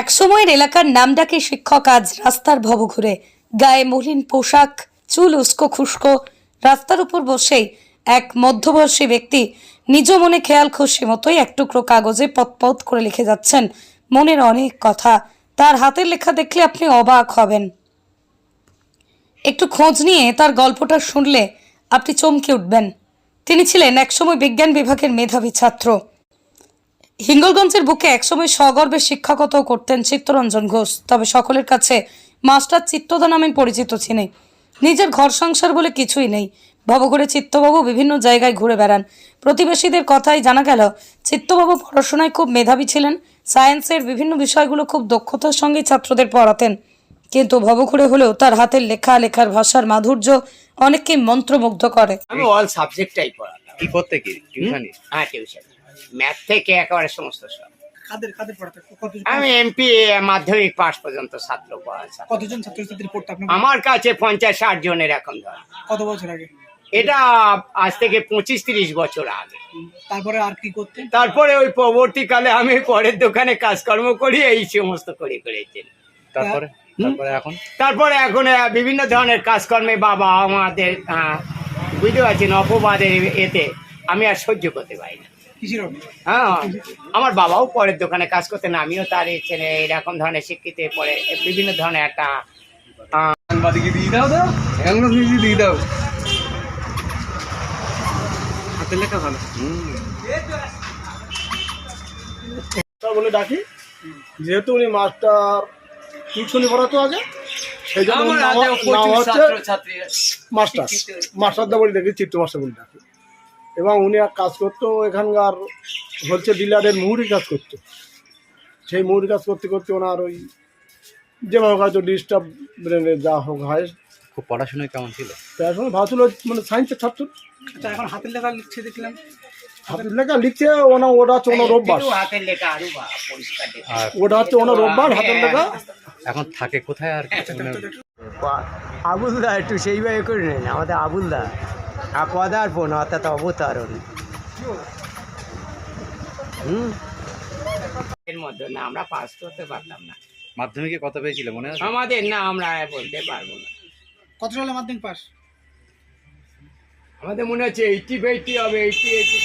এক সময়ের এলাকার নাম ডাকে শিক্ষক আজ রাস্তার ভব ঘুরে গায়ে মলিন পোশাক, চুল উস্কো খুস্কো। রাস্তার উপর বসেই এক মধ্যবয়সী ব্যক্তি নিজ মনে খেয়াল খুশি মতোই এক টুকরো কাগজে পথপথ করে লিখে যাচ্ছেন। মনের অনেক কথা। তার হাতের লেখা দেখলে আপনি অবাক হবেন। একটু খোঁজ নিয়ে তার গল্পটা শুনলে আপনি চমকে উঠবেন। তিনি ছিলেন একসময় বিজ্ঞান বিভাগের মেধাবী ছাত্র। হিঙ্গলগঞ্জের বুকে একসময় সগর্বে শিক্ষকতাও করতেন চিত্তরঞ্জন ঘোষ তবে সকলের কাছে মাস্টার চিত্তদা নামে পরিচিত ছিলেন নিজের ঘর সংসার বলে কিছুই নেই। ভবঘুরে চিত্তবাবু বিভিন্ন জায়গায় ঘুরে বেড়ান। প্রতিবেশীদের কথাই জানা গেল চিত্তবাবু পড়াশোনায় খুব মেধাবী ছিলেন। সায়েন্সের বিভিন্ন বিষয়গুলো খুব দক্ষতার সঙ্গে ছাত্রদের পড়াতেন। কিন্তু ভবঘুরে হলেও তার হাতের লেখা লেখার ভাষার মাধুর্য অনেককে মন্ত্রমুগ্ধ করে। আমি অল সাবজেক্টটাই পড়াতাম। কি করতে কি? টিউশনি? হ্যাঁ টিউশন। ম্যাথ থেকে একেবারে সমস্ত সব। কাদের কাদের পড়াতে কত আমি এমপি মাধ্যমিক পাস পর্যন্ত ছাত্র পড়াচ্ছি কতজন ছাত্রছাত্রী পড়তে আপনার আমার কাছে পঞ্চাশ ষাট জনের এখন ধর। কত বছর আগে? এটা আজ থেকে পঁচিশ তিরিশ বছর আগে। তারপরে আর কি করতেন? তারপরে ওই পরবর্তীকালে আমি পরের দোকানে কাজকর্ম করি এই সমস্ত করে করেছি। তারপরে? তারপরে এখন? তারপরে এখন বিভিন্ন ধরনের কাজকর্মে বাবা আমাদের বুঝতে পারছেন অপবাদের এতে আমি আর সহ্য করতে পারি না। হ্যাঁ আমার বাবাও পরের দোকানে কাজ করতেন আমিও তার এই ছেলে এরকম ধরনের শিক্ষিত পরে বিভিন্ন ধরনের একটা সাংবাদিকে দিয়ে দাও দাও দিয়ে দাও। হাতের লেখা ভালো। বলে ডাকি যেহেতু উনি মাস্টার টিউশনি পড়াতো আগে সেই জন্য হচ্ছে মাস্টার মাস্টারদা বলে ডাকি চিত্ত মাস্টার বলে ডাকি। এবং উনি এক কাজ করতো এখানকার হচ্ছে ডিলারের মুহুরি কাজ করতো। সেই মুহুরি কাজ করতে করতে ওনার ওই যেভাবে হয়তো ডিস্টার্ব ব্রেনে যা হোক হয়। খুব পড়াশোনায় কেমন ছিল? তার ভালো ছিল মানে সায়েন্সের ছাত্র। আচ্ছা এখন হাতের লেখা লিখছে দেখলাম। হাতের লেখা লিখছে ওনা ওটা হচ্ছে ওনার অভ্যাস। একটু হাতের লেখা আরও পরিষ্কার ওটা হচ্ছে ওনার অভ্যাস হাতের লেখা। এখন থাকে কোথায় আর মানে আবুলদা একটু সেইভাবে করে নেন আমাদের আবুলদা। পদার্পণ অর্থাৎ অবতারণ হুম এর মধ্যে না আমরা পাস করতে পারতাম না। মাধ্যমিকে কত পেয়েছিল মনে আছে? আমাদের না আমরা বলতে পারব না। কত সালে মাধ্যমিক পাস? আমাদের মনে হচ্ছে এইটি এইটি হবে এইটি এইটি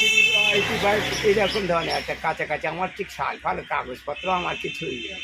এইটি ফাইভ এইরকম ধরনের একটা কাছাকাছি। আমার ঠিক সাল ভালো কাগজপত্র আমার কিছুই নেই।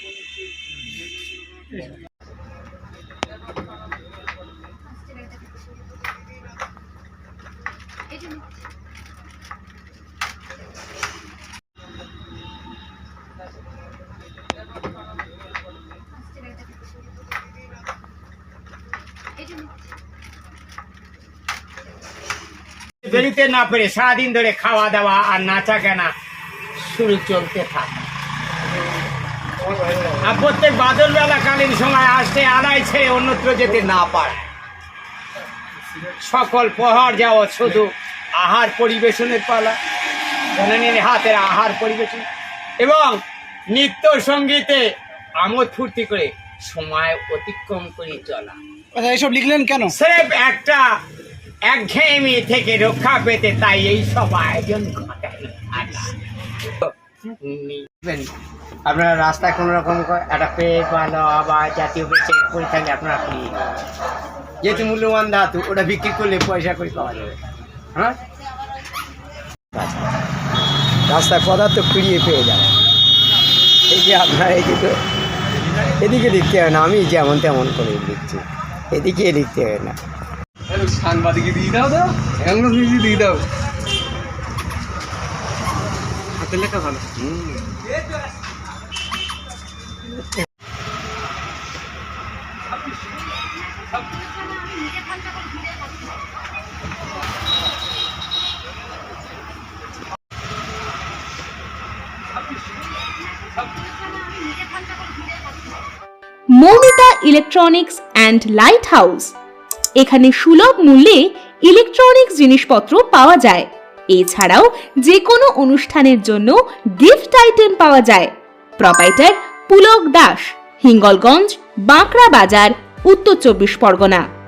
বেরোতে না পেরে সারাদিন ধরে খাওয়া দাওয়া আর নাচা কেনা শুরু চলতে থাকে। আর প্রত্যেক বাদল বেলাকালীন সময় আসতে আড়াই ছেড়ে অন্যত্র যেতে না পারে। সকল প্রহর যাওয়া শুধু আহার পরিবেশনের পালা জননীর হাতের আহার পরিবেশন। এবং নৃত্য সঙ্গীতে আমোদ ফুর্তি করে সময় অতিক্রম করে চলা। আচ্ছা এইসব লিখলেন কেন? স্রেফ একটা একঘেয়েমি থেকে রক্ষা পেতে তাই এই সব আয়োজন আপনারা রাস্তায় কোনো রকম একটা পেট বা লওয়া বা জাতীয় বেচে করে থাকলে আপনারা যাবেন। যেহেতু মূল্যবান ধাতু, ওটা বিক্রি করলে পয়সা করে পাওয়া যাবে? হ্যাঁ? রাস্তায় পদার্থ কুড়িয়ে পেয়ে যাবে। এই যে আপনার এদিকে এদিকে লিখতে হবে না, আমি যেমন তেমন করে লিখছি এদিকে লিখতে হবে না। সাংবাদিকে দিয়ে দাও দাও। এগুলো কিছু দিয়ে দাও। হাতের লেখা ভালো। Moumita electronics and light house. এখানে সুলভ মূল্যে ইলেকট্রনিক্স জিনিসপত্র পাওয়া যায়। এছাড়াও যে কোনো অনুষ্ঠানের জন্য গিফট আইটেম পাওয়া যায়। প্রপাইটার পুলক দাস, হিঙ্গলগঞ্জ, বাঁকড়া বাজার, উত্তর চব্বিশ পরগনা।